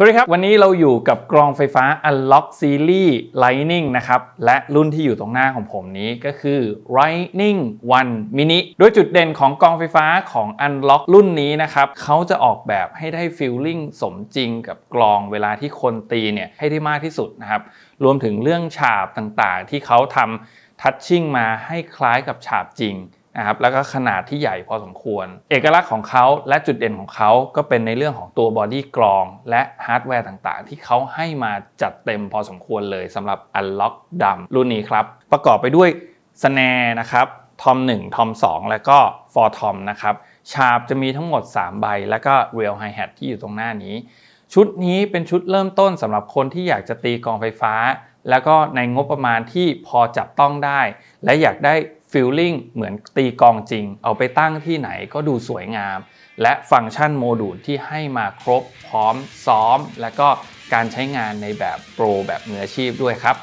สวัสดีครับ วันนี้เราอยู่กับกรองไฟฟ้า Unlock Series Lightning นะครับ และรุ่นที่อยู่ตรงหน้าของผมนี้ก็คือ Lightning One Mini โดยจุดเด่นของกรองไฟฟ้าของ Unlock รุ่นนี้นะครับ เขาจะออกแบบให้ได้ฟีลลิ่งสมจริงกับกลองเวลาที่คนตีเนี่ยให้ได้มากที่สุดนะครับ รวมถึงเรื่องฉาบต่างๆ ที่เขาทำทัชชิ่งมาให้คล้ายกับฉาบจริง นะครับแล้วก็ขนาดที่ใหญ่พอสมควร เอกลักษณ์ของเขาและจุดเด่นของเขาก็เป็นในเรื่องของตัวบอดี้กรอง และฮาร์ดแวร์ต่างๆ ที่เขาให้มาจัดเต็มพอสมควรเลยสำหรับ Unlock ดำรุ่นนี้ครับ ประกอบไปด้วยสแนร์นะครับทอม1ทอม2 แล้วก็ for tom นะครับชาร์ปจะมีทั้งหมด 3 ใบ แล้วก็ real hi hat ที่อยู่ตรงหน้านี้ ชุดนี้เป็นชุดเริ่มต้นสำหรับคนที่อยากจะตีกองไฟฟ้า แล้วก็ในงบประมาณที่พอจับต้องได้ และอยากได้ ฟีลลิ่งเหมือนตีกองจริง เอาไปตั้งที่ไหนก็ดูสวยงาม และฟังก์ชันโมดูลที่ให้มาครบพร้อมซ้อม และก็การใช้งานในแบบโปรแบบมืออาชีพด้วยครับ